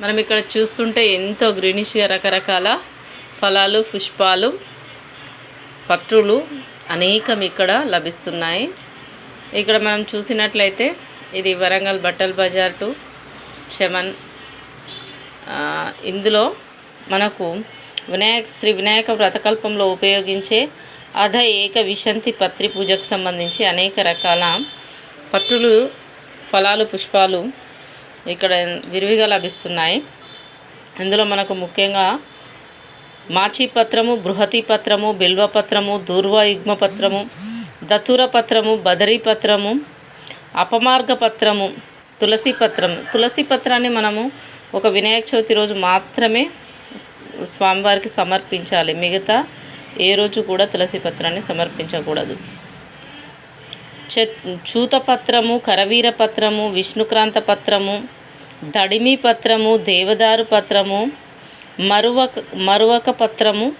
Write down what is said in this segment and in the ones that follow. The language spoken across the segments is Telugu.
మనం ఇక్కడ చూస్తుంటే ఎంతో గ్రీనిష్గా రకరకాల ఫలాలు పుష్పాలు పత్రులు అనేకం ఇక్కడ లభిస్తున్నాయి. ఇక్కడ మనం చూసినట్లయితే ఇది వరంగల్ బట్టల బజార్ టు చమన్. ఇందులో మనకు వినాయక శ్రీ వినాయక వ్రతకల్పంలో ఉపయోగించే అధ ఏక విశంతి పత్రి పూజకు సంబంధించి అనేక రకాల పత్రులు ఫలాలు పుష్పాలు ఇక్కడ విరివిగా లభిస్తున్నాయి. ఇందులో మనకు ముఖ్యంగా మాచిపత్రము బృహతి పత్రము బిల్వ పత్రము దూర్వ యుగ్మ పత్రము దతుర పత్రము బదరీ పత్రము అపమార్గ పత్రము తులసి పత్రము. తులసి పత్రాన్ని మనము ఒక వినాయక చవితి రోజు మాత్రమే స్వామివారికి సమర్పించాలి. మిగతా ఏ రోజు కూడా తులసి పత్రాన్ని సమర్పించకూడదు. చూతపత్రము చూత పత్రము కరవీర పత్రము విష్ణుక్రాంత పత్రము దడిమి పత్రము దేవదారు పత్రము మరువక మరువక పత్రము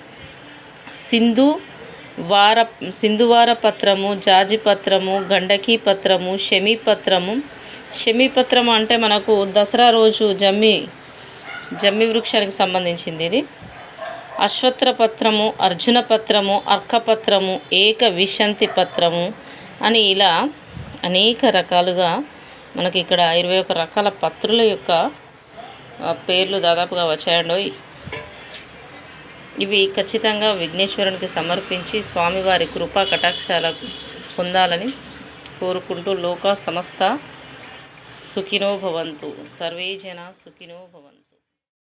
సింధు వార సింధువార పత్రము జాజి పత్రము గండకీ పత్రము షమీ పత్రము. షమీ పత్రము అంటే మనకు దసరా రోజు జమ్మి జమ్మి వృక్షానికి సంబంధించింది ఇది. అశ్వత్ర పత్రము అర్జున పత్రము అర్కపత్రము ఏక విశంతి పత్రము అని ఇలా అనేక రకాలుగా మనకి ఇక్కడ ఇరవై ఒక రకాల పత్రుల యొక్క పేర్లు దాదాపుగా వచ్చాయండోయ్ ఇవి ఖచ్చితంగా విఘ్నేశ్వరునికి సమర్పించి స్వామివారి కృపా కటాక్షాలకు పొందాలని కోరుకుంటూ లోక సమస్త సుఖినో భవంతు. సర్వే జన సుఖినో భవంతు.